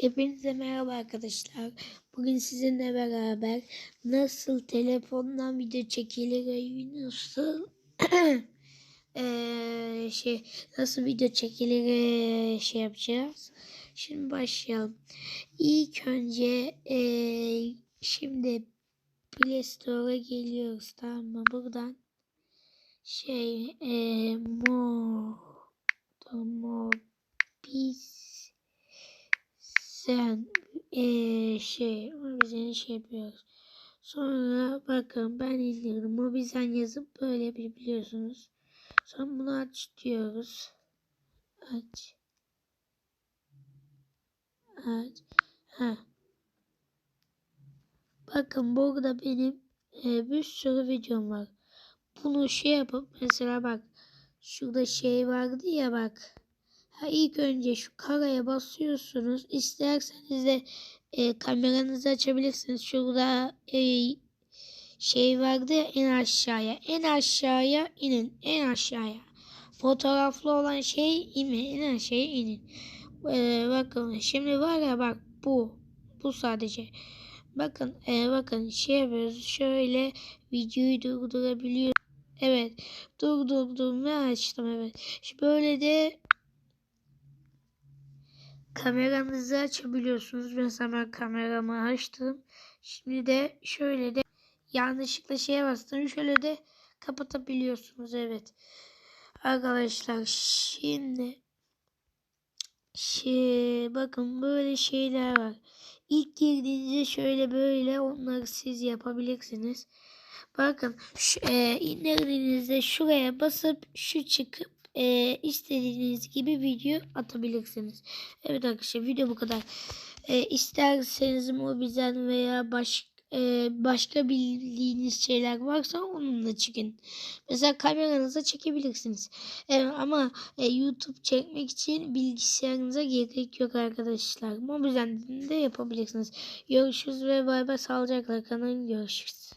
Hepinize merhaba arkadaşlar. Bugün sizinle beraber nasıl telefondan video çekilir nasıl eee, şey nasıl video çekilir şey yapacağız. Şimdi başlayalım. İlk önce eee, şimdi Play Store'a geliyoruz tamam mı? Buradan şey eee mo mo biz sen eee şey o bize şey yapıyoruz. Sonra bakın ben indirdim. O bizden yazıp böyle yapabiliyorsunuz. Sonra bunu aç diyoruz. Aç. Aç. Ha. Bakın burada benim e, bir sürü videom var. Bunu şey yapıp mesela bak şurada şey vardı ya bak. Ha, ilk önce şu karaya basıyorsunuz. İsterseniz de e, kameranızı açabilirsiniz. Şurada e, şey vardı ya en aşağıya. En aşağıya inin. En aşağıya. Fotoğraflı olan şey inin. En aşağıya inin. E, bakın şimdi var ya bak bu. Bu sadece. Bakın e, bakın şey yapıyoruz. Şöyle videoyu durdurabiliyor. Evet. Durdurdum ve açtım evet. Böyle de kameranızı açabiliyorsunuz. Mesela ben kameramı açtım. Şimdi de şöyle de yanlışlıkla şeye bastım. Şöyle de kapatabiliyorsunuz. Evet. Arkadaşlar şimdi şey bakın böyle şeyler var. İlk girdiğinizde şöyle böyle onları siz yapabilirsiniz. Bakın şu, e, indirdiğinizde şuraya basıp şu çıkıp e, istediğiniz gibi video atabilirsiniz. Evet arkadaşlar video bu kadar. E, isterseniz Mobizen veya baş, e, başka bildiğiniz şeyler varsa onunla çıkın. Mesela kameranıza çekebilirsiniz. Evet, ama e, YouTube çekmek için bilgisayarınıza gerek yok arkadaşlar. Mobizen'de de yapabilirsiniz. Görüşürüz ve bay bay sağlıcakla kanalın görüşürüz.